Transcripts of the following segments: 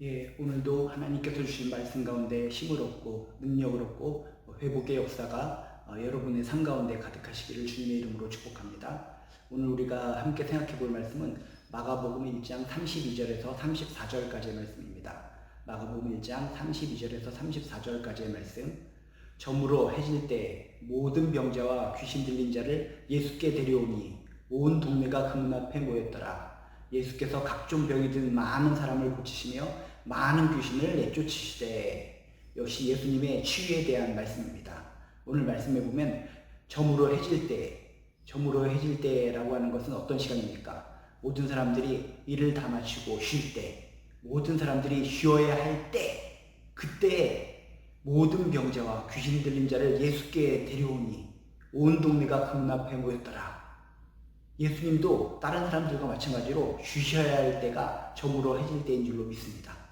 예, 오늘도 하나님께서 주신 말씀 가운데 힘을 얻고 능력을 얻고 회복의 역사가 어, 여러분의 삶 가운데 가득하시기를 주님의 이름으로 축복합니다. 오늘 우리가 함께 생각해 볼 말씀은 마가복음 1장 32절에서 34절까지의 말씀입니다. 마가복음 1장 32절에서 34절까지의 말씀. 점으로 해질 때 모든 병자와 귀신 들린 자를 예수께 데려오니 온 동네가 그 문 앞에 모였더라. 예수께서 각종 병이 든 많은 사람을 고치시며 많은 귀신을 내쫓으시되 역시 예수님의 치유에 대한 말씀입니다. 오늘 말씀에 보면 점으로 해질 때, 점으로 해질 때라고 하는 것은 어떤 시간입니까? 모든 사람들이 일을 다 마치고 쉴 때, 모든 사람들이 쉬어야 할 때, 그때 모든 병자와 귀신 들린 자를 예수께 데려오니 온 동네가 그 문 앞에 모였더라. 예수님도 다른 사람들과 마찬가지로 쉬셔야 할 때가 점으로 해질 때인 줄로 믿습니다.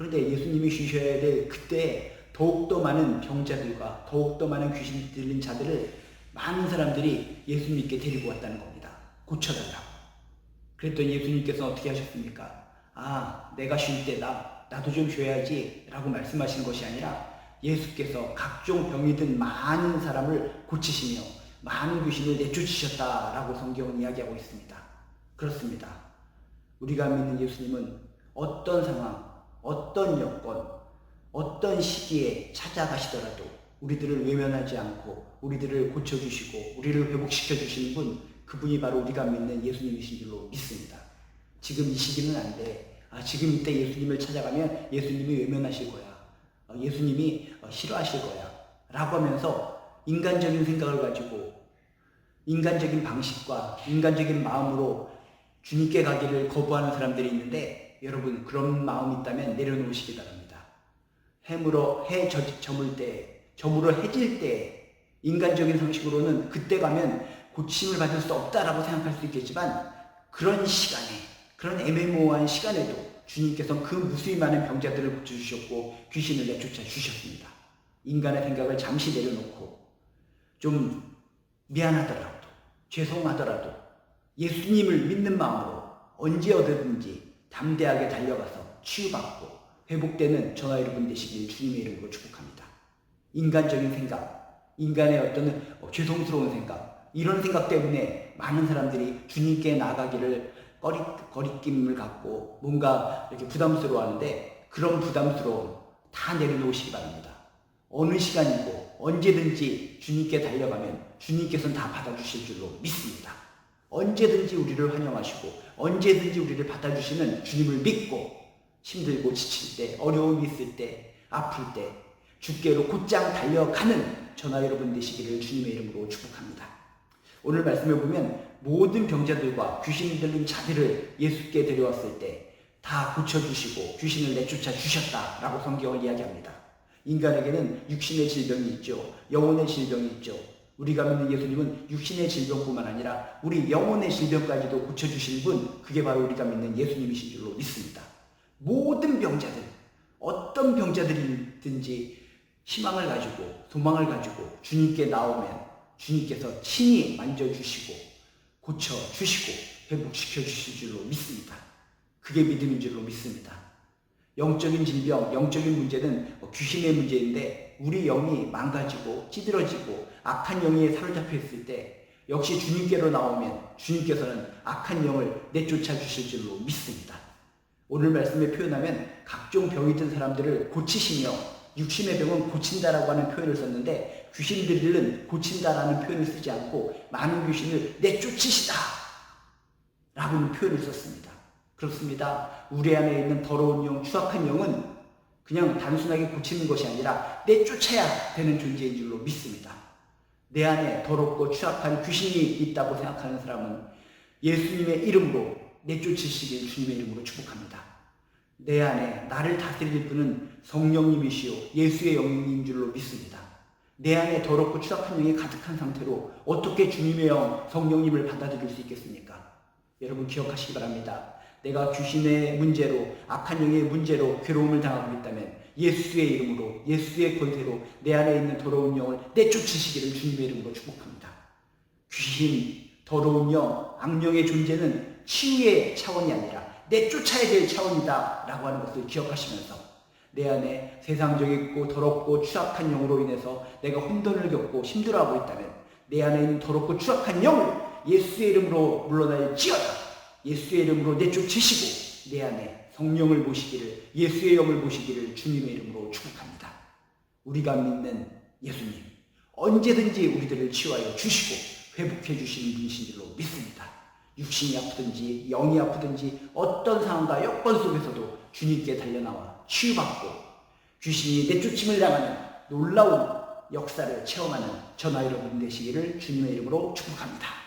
그런데 예수님이 쉬셔야 될 그때 더욱더 많은 병자들과 더욱더 많은 귀신 들린 자들을 많은 사람들이 예수님께 데리고 왔다는 겁니다. 고쳐달라고. 그랬더니 예수님께서 어떻게 하셨습니까? 아, 내가 쉴 때다. 나도 좀 쉬어야지. 라고 말씀하시는 것이 아니라 예수께서 각종 병이 든 많은 사람을 고치시며 많은 귀신을 내쫓으셨다라고 성경은 이야기하고 있습니다. 그렇습니다. 우리가 믿는 예수님은 어떤 상황, 어떤 여건, 어떤 시기에 찾아가시더라도 우리들을 외면하지 않고 우리들을 고쳐주시고 우리를 회복시켜 주시는 분, 그분이 바로 우리가 믿는 예수님이신 줄로 믿습니다. 지금 이 시기는 안 돼. 아, 지금 이때 예수님을 찾아가면 예수님이 외면하실 거야. 어, 예수님이 어, 싫어하실 거야. 라고 하면서 인간적인 생각을 가지고 인간적인 방식과 인간적인 마음으로 주님께 가기를 거부하는 사람들이 있는데 여러분 그런 마음이 있다면 내려놓으시기 바랍니다. 해물어 해 저, 저물 때 저물어 해질 때 인간적인 상식으로는 그때 가면 고침을 받을 수 없다라고 생각할 수 있겠지만 그런 시간에 그런 애매모호한 시간에도 주님께서 그 무수히 많은 병자들을 고쳐주셨고 귀신을 내쫓아 주셨습니다. 인간의 생각을 잠시 내려놓고 좀 미안하더라도 죄송하더라도 예수님을 믿는 마음으로 언제 어디든지 담대하게 달려가서 치유받고 회복되는 전화 여러분 되시길 주님의 이름으로 축복합니다. 인간적인 생각, 인간의 어떤 죄송스러운 생각, 이런 생각 때문에 많은 사람들이 주님께 나가기를 꺼리, 거리낌을 갖고 뭔가 이렇게 부담스러워 하는데 그런 부담스러움 다 내려놓으시기 바랍니다. 어느 시간이고 언제든지 주님께 달려가면 주님께서는 다 받아주실 줄로 믿습니다. 언제든지 우리를 환영하시고 언제든지 우리를 받아주시는 주님을 믿고 힘들고 지칠 때 어려움이 있을 때 아플 때 주께로 곧장 달려가는 전화 여러분 되시기를 주님의 이름으로 축복합니다. 오늘 말씀에 보면 모든 병자들과 귀신 들린 자들을 예수께 데려왔을 때 다 고쳐주시고 귀신을 내쫓아 주셨다라고 성경을 이야기합니다. 인간에게는 육신의 질병이 있죠. 영혼의 질병이 있죠. 우리가 믿는 예수님은 육신의 질병뿐만 아니라 우리 영혼의 질병까지도 고쳐주실 분, 그게 바로 우리가 믿는 예수님이신 줄로 믿습니다. 모든 병자들, 어떤 병자들이든지 희망을 가지고, 소망을 가지고 주님께 나오면 주님께서 친히 만져주시고, 고쳐주시고, 회복시켜 주실 줄로 믿습니다. 그게 믿음인 줄로 믿습니다. 영적인 질병, 영적인 문제는 귀신의 문제인데 우리 영이 망가지고 찌들어지고 악한 영에 사로잡혀 있을 때 역시 주님께로 나오면 주님께서는 악한 영을 내쫓아 주실 줄로 믿습니다. 오늘 말씀에 표현하면 각종 병이 든 사람들을 고치시며 육신의 병은 고친다라고 하는 표현을 썼는데 귀신들은 고친다라는 표현을 쓰지 않고 많은 귀신을 내쫓으시다 라고는 표현을 썼습니다. 그렇습니다. 우리 안에 있는 더러운 영, 추악한 영은 그냥 단순하게 고치는 것이 아니라 내쫓아야 되는 존재인 줄로 믿습니다. 내 안에 더럽고 추악한 귀신이 있다고 생각하는 사람은 예수님의 이름으로 내쫓으시길 주님의 이름으로 축복합니다. 내 안에 나를 다스릴 분은 성령님이시요 예수의 영인 줄로 믿습니다. 내 안에 더럽고 추악한 영이 가득한 상태로 어떻게 주님의 영 성령님을 받아들일 수 있겠습니까? 여러분 기억하시기 바랍니다. 내가 귀신의 문제로 악한 영의 문제로 괴로움을 당하고 있다면 예수의 이름으로 예수의 권세로 내 안에 있는 더러운 영을 내쫓으시기를 주님의 이름으로 축복합니다. 귀신, 더러운 영, 악령의 존재는 치유의 차원이 아니라 내쫓아야 될 차원이다 라고 하는 것을 기억하시면서 내 안에 세상적이고 더럽고 추악한 영으로 인해서 내가 혼돈을 겪고 힘들어하고 있다면 내 안에 있는 더럽고 추악한 영을 예수의 이름으로 물러날지어다 예수의 이름으로 내쫓으시고 내 안에 성령을 모시기를 예수의 영을 모시기를 주님의 이름으로 축복합니다. 우리가 믿는 예수님 언제든지 우리들을 치유하여 주시고 회복해 주시는 분이신 줄로 믿습니다. 육신이 아프든지 영이 아프든지 어떤 상황과 여건 속에서도 주님께 달려나와 치유받고 귀신이 내쫓임을 당하는 놀라운 역사를 체험하는 전화 여러분 되시기를 주님의 이름으로 축복합니다.